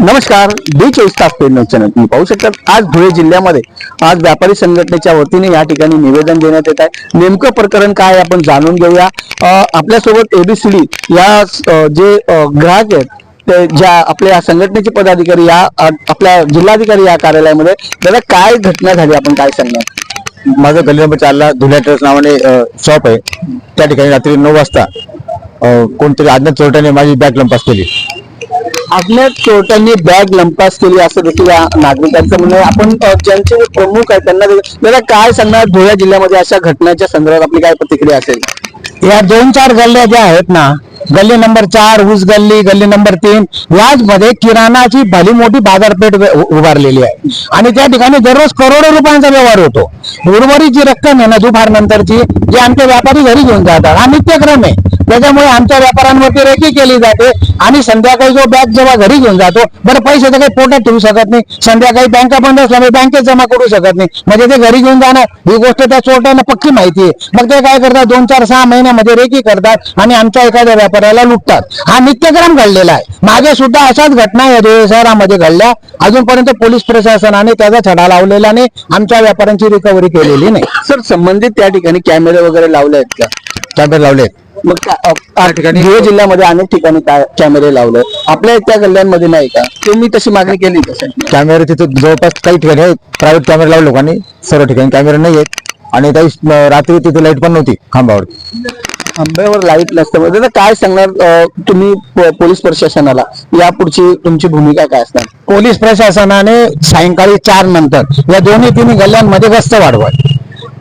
नमस्कार डी चोवीस तास पेड न्यूज चॅनल. तुम्ही पाहू शकता आज धुळे जिल्ह्यामध्ये आज व्यापारी संघटनेच्या वतीने या ठिकाणी निवेदन देण्यात येत आहे. नेमकं प्रकरण काय आपण जाणून घेऊया. आपल्यासोबत एबीसीडी या जे ग्राहक आहेत ते ज्या आपल्या या संघटनेचे पदाधिकारी या आपल्या जिल्हाधिकारी या कार्यालयामध्ये त्याला काय घटना झाली आपण काय सांगणार? माझं गल्ली नंबर चारला धुल्या ट्रेस नावाने शॉप आहे. त्या ठिकाणी रात्री नऊ वाजता कोणतरी अज्ञात चोरट्याने माझी बॅग लंपास केली. आपल्या चोरट्यांनी बॅग लंपास केली असं देखील या नागरिकांचं म्हणणं आहे. आपण अं, ज्यांचे प्रमुख आहेत त्यांना देखील- त्याला काय सांगणार धुळे जिल्ह्यामध्ये अशा घटनाच्या संदर्भात आपली काय प्रतिक्रिया असेल? या दोन चार गल्ल्या ज्या आहेत ना गल्ली नंबर चार ऊस गल्ली गल्ली नंबर तीन याच मध्ये किराणाची भली मोठी बाजारपेठ उ- उभारलेली आहे. आणि त्या ठिकाणी दररोज करोडो रुपयांचा व्यवहार होतो. उर्वरित जी रक्कम आहे ना दुपार नंतरची जी आमचे व्यापारी घरी घेऊन जातात हा नित्यक्रम आहे. त्याच्यामुळे आमच्या व्यापाऱ्यांवरती रेकी केली जाते आणि संध्याकाळी जो बॅग जेव्हा घरी घेऊन जातो बरं पैसे तर काही पोटात ठेवू शकत नाही. संध्याकाळी बँका बंद असल्यामुळे बँकेत जमा करू शकत नाही. म्हणजे ते घरी घेऊन जाणार ही गोष्ट त्या चोरट्यांना पक्की माहिती आहे. मग ते काय करतात दोन चार सहा महिन्यामध्ये रेकी करतात आणि आमच्या एखाद्या व्यापाऱ्याला लुटतात. हा नित्यक्रम घडलेला आहे. मागे सुद्धा अशाच घटना या धुळे शहरामध्ये घडल्या. अजूनपर्यंत पोलीस प्रशासनाने त्याचा छडा लावलेला नाही. आमच्या व्यापाऱ्यांची रिकव्हरी केलेली नाही. सर संबंधित त्या ठिकाणी कॅमेरे वगैरे लावले आहेत का? कॅमेरे लावले मग ठिकाणी- धुळे जिल्ह्यामध्ये अनेक ठिकाणी कॅमेरे लावले. आपल्या त्या गल्ल्यांमध्ये नाही का? तुम्ही तशी मागणी केली कॅमेरे तिथे जवळपास काही ठिकाणी प्रायव्हेट कॅमेरे लावले लोकांनी. सर्व ठिकाणी कॅमेरे नाही आहेत. आणि काही रात्री तिथे लाइट पण नव्हती खांबावर. आंब्यावर लाइट नसतं. काय सांगणार तुम्ही पोलीस प्रशासनाला? या पुढची तुमची भूमिका काय असणार? पोलीस प्रशासनाने सायंकाळी चार नंतर या दोन्ही तिन्ही गल्ल्यांमध्ये गस्त वाढवावी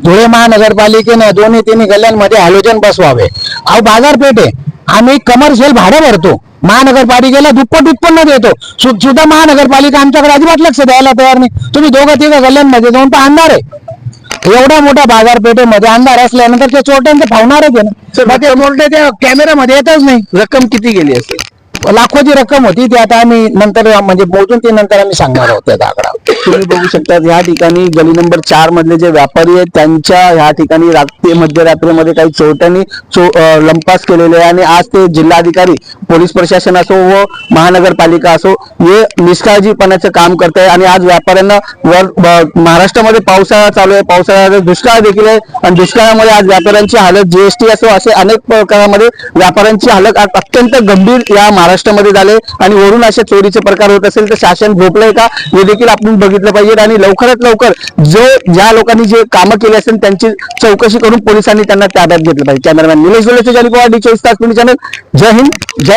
धुळे महानगरपालिकेने दोन्ही तिन्ही गल्ल्यांमध्ये हॅलोजन बसवावे. अहो बाजारपेठ आहे आम्ही कमर्शियल भाडं भरतो. महानगरपालिकेला दुप्पट उत्पन्न देतो. सुद्धा महानगरपालिका आमच्याकडे अजिबात लक्ष द्यायला तयार नाही. तुम्ही दोघं तिघं गल्ल्यांमध्ये जाऊन तर अंधार आहे. एवढ्या मोठ्या बाजारपेठेमध्ये अंधार असल्यानंतर ते चोरट्यांचे फावणारच आहे ना. मग ते चोरटे त्या कॅमेऱ्यामध्ये येतच नाही. रक्कम किती गेली असेल? लाखोची रक्कम होती ती आता आम्ही नंतर म्हणजे मोजून ती नंतर आम्ही सांगणार आहोत त्याचा आकडा. तुम्ही बघू शकता या ठिकाणी गली नंबर चार मधले जे व्यापारी आहेत त्यांच्या ह्या ठिकाणी रात्री मध्यरात्रीमध्ये काही चोरट्यांनी चो लंपास केलेले आहे. आणि आज ते जिल्हाधिकारी पोलीस प्रशासन असो व महानगरपालिका असो हे निष्काळजीपणाचं काम करत आहे आणि आज व्यापाऱ्यांना वर महाराष्ट्रामध्ये पावसाळा चालू आहे. पावसाळ्यात दुष्काळ देखील आहे. आणि दुष्काळामध्ये आज व्यापाऱ्यांची हालत जीएसटी असो असे अनेक प्रकारामध्ये व्यापाऱ्यांची हालत आज अत्यंत गंभीर या महाराष्ट्रामध्ये झाले आणि वरून असे चोरीचे प्रकार होत असेल तर शासन झोपलंय का? हे देखील आपण बघितलं पाहिजे आणि लवकरात लवकर जो ज्या लोकांनी जे कामं केली असेल त्यांची चौकशी करून पोलिसांनी त्यांना ताब्यात घेतलं पाहिजे. कॅमेरामॅन निलेश डोलेचे जानी पवार डी चोवीस तास चॅनल जय हिंद जय